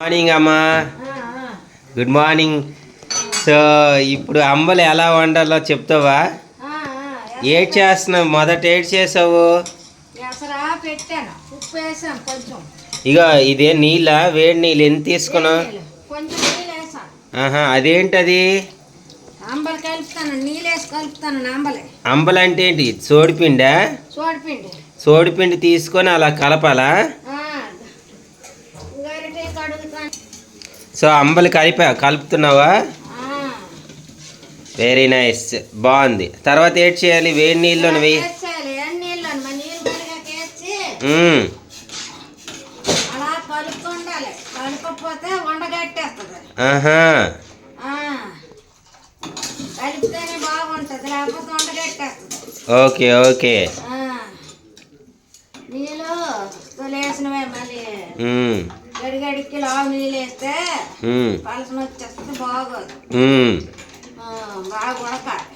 Morning అమ్మా. Good morning so ఇప్పుడు అంబలు ఎలా వండాలో చెప్తావా? ఏడ్ చేస్తున్నావు? మొదట ఏడ్ చేసావు? ఇగో ఇదే నీళ్ళ? వేడి నీళ్ళు ఎంత తీసుకున్నావు? అదేంటది? అంబలు కలుపుతాను. నీళ్ళు వేసి కలుపుతాను అంబలే. అంబలు అంటే ఏంటి సోడిపిండా. సోడిపిండి తీసుకొని అలా కలపాలా? సో అంబలి కలిపా కలుపుతున్నావా? వెరీ నైస్ బాగుంది. తర్వాత ఏడ్ చేయాలి? వేడి వెయ్యి నీళ్ళు ఓకే ఓకే. నీళ్ళు మళ్ళీ. గడిగడికి లావు నీళ్ళు వేస్తే మ్మ్. పలసన వచ్చేస్తే బాగోదు. బాగా ఉడకాలి.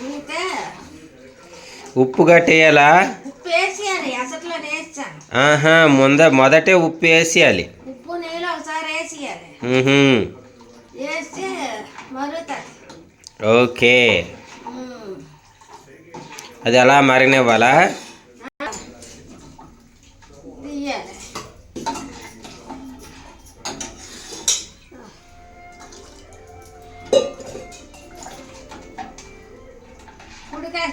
ఉడికితే ఉప్పు కట్టేయాలా ఉప్పు వేసేయాలి. అసట్లో వేసాను ఆహా ముంద మొదటే ఉప్పు వేసేయాలి. ఉప్పు నీళ్ళు ఒకసారి వేసేయాలి. వేసి మరుగుతుంది. ఓకే. అది అలా మరగనివ్వాలా?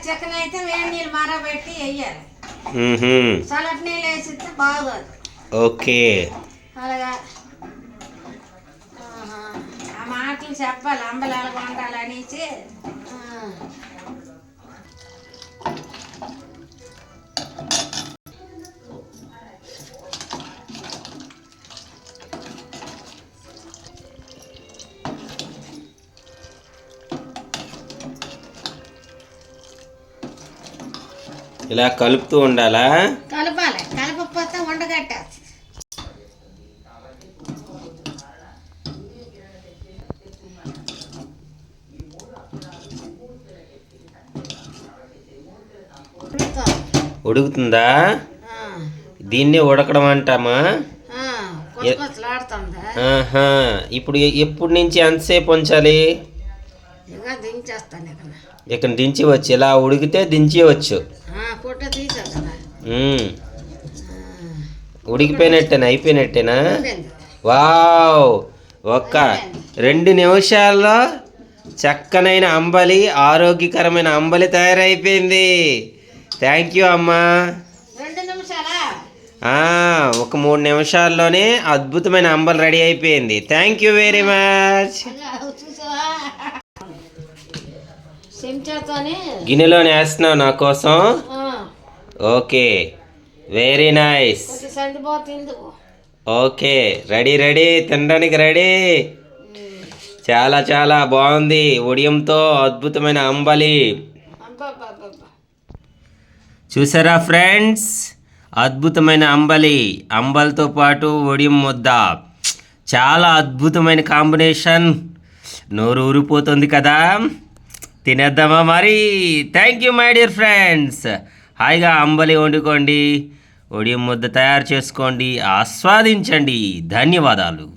చికెన్ అయితే వేడి నీళ్ళు మరబెట్టి వేయాలి. చల్లటి నీళ్ళు వేసిస్తే బాగోదు. ఓకే. అలాగా. ఆ మాటలు చెప్పాలి అంబలు ఎలా వండాలనేసి ఇలా కలుపుతూ ఉండాలా? కలపాలి. కలపకపోతే వండగట్టేస్తుంది ఉడుకుతుంది. దీన్ని ఉడకడం అంటామా? ఇప్పుడు ఎప్పటి నుంచి ఎంతసేపు ఉంచాలి? ఇక్కడ. దించవచ్చు. ఇలా ఉడికితే దించవచ్చు పుట్ట తీసావు కదా. ఉడికిపోయినట్టేనా? అయిపోయినట్టేనా. వావ్! ఒక్క రెండు నిమిషాల్లో చక్కనైన అంబలి ఆరోగ్యకరమైన అంబలి తయారైపోయింది. థ్యాంక్ యూ అమ్మా. ఒక మూడు నిమిషాల్లోనే అద్భుతమైన అంబలి రెడీ అయిపోయింది. థ్యాంక్ యూ వెరీ మచ్ గిన్నెలోనే వేస్తున్నావు నా కోసం. Okay. Very nice okay. Ready ready తినడానికి రెడీ చాలా చాలా బాగుంది. ఉడియంతో అద్భుతమైన అంబలి. చూసారా ఫ్రెండ్స్ అద్భుతమైన అంబలి. అంబలితో పాటు ఒడియం ముద్ద. చాలా అద్భుతమైన కాంబినేషన్ నోరు ఊరిపోతుంది కదా? తినేద్దామా మరి? Thank you my dear friends హాయిగా అంబలి వండుకోండి. ఒడియం ముద్ద తయారు చేసుకోండి. ఆస్వాదించండి. ధన్యవాదాలు.